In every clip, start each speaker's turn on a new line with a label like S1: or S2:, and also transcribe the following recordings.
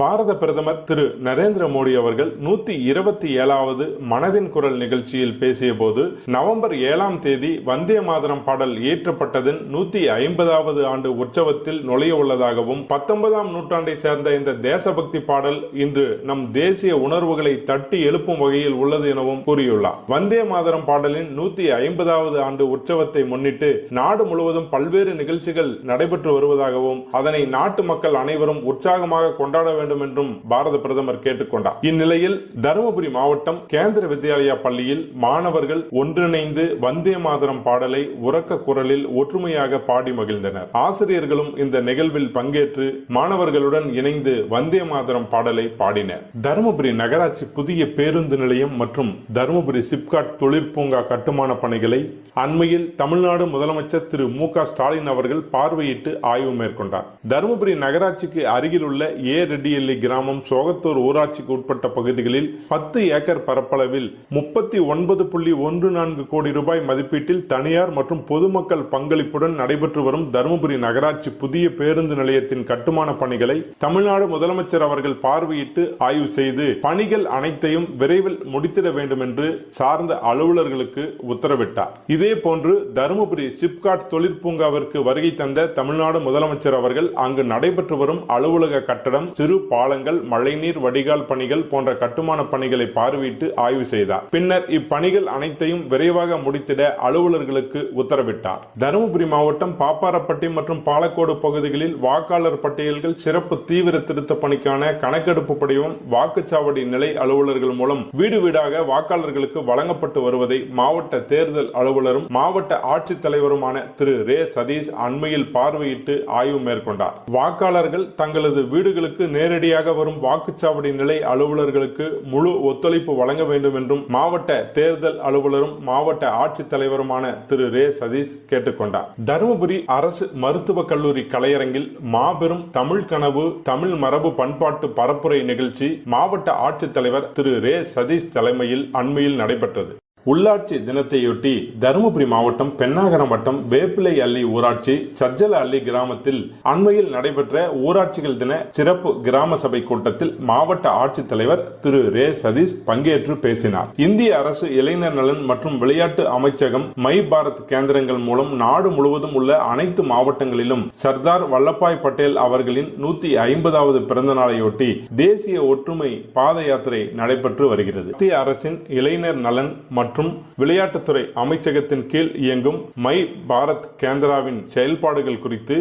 S1: பாரத பிரதமர் திரு நரேந்திர மோடி அவர்கள் நூத்தி இருபத்தி ஏழாவது மனதின் குரல் நிகழ்ச்சியில் பேசியபோது நவம்பர் ஏழாம் தேதி வந்தே மாதரம் பாடல் இயற்றப்பட்டதன் நூத்தி ஐம்பதாவது ஆண்டு உற்சவத்தில் நுழைய உள்ளதாகவும் பத்தொன்பதாம் நூற்றாண்டை சேர்ந்த இந்த தேசபக்தி பாடல் இன்று நம் தேசிய உணர்வுகளை தட்டி எழுப்பும் வகையில் உள்ளது எனவும் கூறியுள்ளார் வந்தே மாதரம் பாடலின் நூத்தி ஐம்பதாவது ஆண்டு உற்சவத்தை முன்னிட்டு நாடு முழுவதும் பல்வேறு நிகழ்ச்சிகள் நடைபெற்று வருவதாகவும் அதனை நாட்டு மக்கள் அனைவரும் உற்சாகமாக கொண்டாட வேண்டும் என்றும் பாரத பிரதமர் கேட்டுக்கொண்டார் இந்நிலையில் தருமபுரி மாவட்டம் கேந்திர வித்யாலயா பள்ளியில் மாணவர்கள் ஒன்றிணைந்து வந்தே மாதரம் பாடலை உறக்க குரலில் ஒற்றுமையாக பாடி மகிழ்ந்தனர் ஆசிரியர்களும் இந்த நிகழ்வில் பங்கேற்று மாணவர்களுடன் இணைந்து வந்தே மாதரம் பாடலை பாடினர் தருமபுரி நகராட்சி புதிய பேருந்து நிலையம் மற்றும் தருமபுரி சிப்காட் தொழிற்பூங்கா கட்டுமான பணிகளை அண்மையில் தமிழ்நாடு முதலமைச்சர் திரு மு ஸ்டாலின் அவர்கள் பார்வையிட்டு ஆய்வு மேற்கொண்டார் தருமபுரி நகராட்சிக்கு அருகில் உள்ள ஏ ரெட்டி செட்டிஎல்லி கிராமம் சோகத்தூர் ஊராட்சிக்கு உட்பட்ட பகுதிகளில் பத்து ஏக்கர் பரப்பளவில் முப்பத்தி ஒன்பது புள்ளி ஒன்று நான்கு கோடி ரூபாய் மதிப்பீட்டில் தனியார் மற்றும் பொதுமக்கள் பங்களிப்புடன் நடைபெற்று வரும் தருமபுரி நகராட்சி புதிய பேருந்து நிலையத்தின் கட்டுமான பணிகளை தமிழ்நாடு முதலமைச்சர் அவர்கள் பார்வையிட்டு ஆய்வு செய்து பணிகள் அனைத்தையும் விரைவில் முடித்திட வேண்டும் என்று சார்ந்த அலுவலர்களுக்கு உத்தரவிட்டார் இதே போன்று தருமபுரி சிப்காட் தொழிற்பூங்காவிற்கு வருகை தந்த தமிழ்நாடு முதலமைச்சர் அவர்கள் அங்கு நடைபெற்று வரும் அலுவலக கட்டடம் சிறு பாலங்கள் மழைநீர் வடிகால் பணிகள் போன்ற கட்டுமான பணிகளை பார்வையிட்டு ஆய்வு செய்தார் பின்னர் இப்பணிகள் அனைத்தையும் விரைவாக முடித்திட அலுவலர்களுக்கு உத்தரவிட்டார் தருமபுரி மாவட்டம் பாப்பாரப்பட்டி மற்றும் பாலக்கோடு பகுதிகளில் வாக்காளர் பட்டியல்கள் சிறப்பு தீவிர திருத்த பணிக்கான கணக்கெடுப்பு படிவம் வாக்குச்சாவடி நிலை அலுவலர்கள் மூலம் வீடு வீடாக வாக்காளர்களுக்கு வழங்கப்பட்டு வருவதை மாவட்ட தேர்தல் அலுவலரும் மாவட்ட ஆட்சித்தலைவருமான திரு ரே சதீஷ் அண்மையில் பார்வையிட்டு ஆய்வு மேற்கொண்டார் வாக்காளர்கள் தங்களது வீடுகளுக்கு நேர் நேரடியாக வரும் வாக்குச்சாவடி நிலை அலுவலர்களுக்கு முழு ஒத்துழைப்பு வழங்க வேண்டும் என்றும் மாவட்ட தேர்தல் அலுவலரும் மாவட்ட ஆட்சித்தலைவருமான திரு ரே சதீஷ் கேட்டுக்கொண்டார் தருமபுரி அரசு மருத்துவக் கல்லூரி கலையரங்கில் மாபெரும் தமிழ் கனவு தமிழ் மரபு பண்பாட்டு பரப்புரை நிகழ்ச்சி மாவட்ட ஆட்சித்தலைவர் திரு ரே சதீஷ் தலைமையில் அண்மையில் நடைபெற்றது உள்ளாட்சி தினத்தையொட்டி தருமபுரி மாவட்டம் பெண்ணாகரம் வட்டம் வேப்பிலை அள்ளி ஊராட்சி சஜ்ஜல அள்ளி கிராமத்தில் அண்மையில் நடைபெற்ற ஊராட்சிகள் தின சிறப்பு கிராம சபை கூட்டத்தில் மாவட்ட ஆட்சித்தலைவர் திரு ரே சதீஷ் பங்கேற்று பேசினார் இந்திய அரசு இளைஞர் நலன் மற்றும் விளையாட்டு அமைச்சகம் மை பாரத் கேந்திரங்கள் மூலம் நாடு முழுவதும் உள்ள அனைத்து மாவட்டங்களிலும் சர்தார் வல்லபாய் பட்டேல் அவர்களின் நூத்தி ஐம்பதாவது பிறந்த நாளையொட்டி தேசிய ஒற்றுமை பாத யாத்திரை நடைபெற்று வருகிறது மத்திய அரசின் இளைஞர் நலன் மற்றும் விளையாட்டுத்துறை அமைச்சகத்தின் கீழ் இயங்கும் மை பாரத் கேந்திராவின் செயல்பாடுகள் குறித்து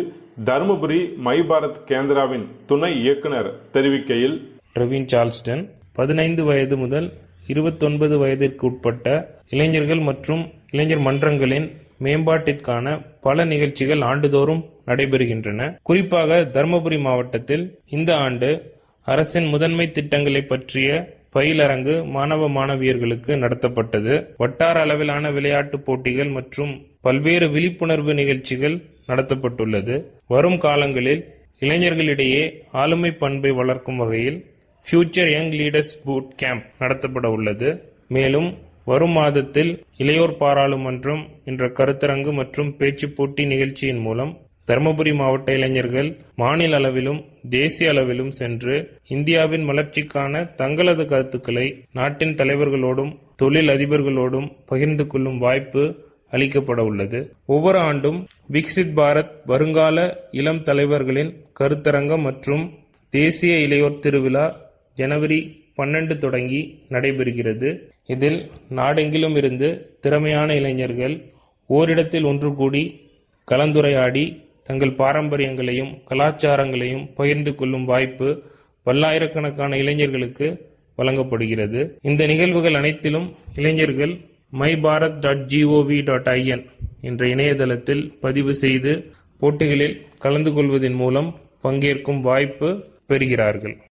S1: தருமபுரி மை பாரத் கேந்திராவின் துணை இயக்குனர் தெரிவிக்கையில்
S2: பிரவீன் சார்ல்ஸ்டன் பதினைந்து வயது முதல் இருபத்தொன்பது வயதிற்கு உட்பட்ட இளைஞர்கள் மற்றும் இளைஞர் மன்றங்களின் மேம்பாட்டிற்கான பல நிகழ்ச்சிகள் ஆண்டுதோறும் நடைபெறுகின்றன குறிப்பாக தருமபுரி மாவட்டத்தில் இந்த ஆண்டு அரசின் முதன்மை திட்டங்களை பற்றிய பயிலரங்கு மாணவ மாணவியர்களுக்கு நடத்தப்பட்டது வட்டார அளவிலான விளையாட்டு போட்டிகள் மற்றும் பல்வேறு விழிப்புணர்வு நிகழ்ச்சிகள் நடத்தப்பட்டுள்ளது வரும் காலங்களில் இளைஞர்களிடையே ஆளுமை பண்பை வளர்க்கும் வகையில் future young leaders boot camp நடத்தப்பட உள்ளது மேலும் வரும் மாதத்தில் இளையோர் பாராளுமன்றம் என்ற கருத்தரங்கு மற்றும் பேச்சு போட்டி நிகழ்ச்சியின் மூலம் தருமபுரி மாவட்ட இளைஞர்கள் மாநில அளவிலும் தேசிய அளவிலும் சென்று இந்தியாவின் வளர்ச்சிக்கான தங்களது கருத்துக்களை நாட்டின் தலைவர்களோடும் தொழில் அதிபர்களோடும் பகிர்ந்து கொள்ளும் வாய்ப்பு அளிக்கப்பட உள்ளது ஒவ்வொரு ஆண்டும் விக்சித் பாரத் வருங்கால இளம் தலைவர்களின் கருத்தரங்கம் மற்றும் தேசிய இளையோர் திருவிழா ஜனவரி பன்னெண்டு தொடங்கி நடைபெறுகிறது இதில் நாடெங்கிலும் இருந்து திறமையான இளைஞர்கள் ஓரிடத்தில் ஒன்று கூடி கலந்துரையாடி தங்கள் பாரம்பரியங்களையும் கலாச்சாரங்களையும் பகிர்ந்து கொள்ளும் வாய்ப்பு பல்லாயிரக்கணக்கான இளைஞர்களுக்கு வழங்கப்படுகிறது இந்த நிகழ்வுகள் அனைத்திலும் இளைஞர்கள் my Bharat dot gov dot IN என்ற இணையதளத்தில் பதிவு செய்து போட்டிகளில் கலந்து கொள்வதன் மூலம் பங்கேற்கும் வாய்ப்பு பெறுகிறார்கள்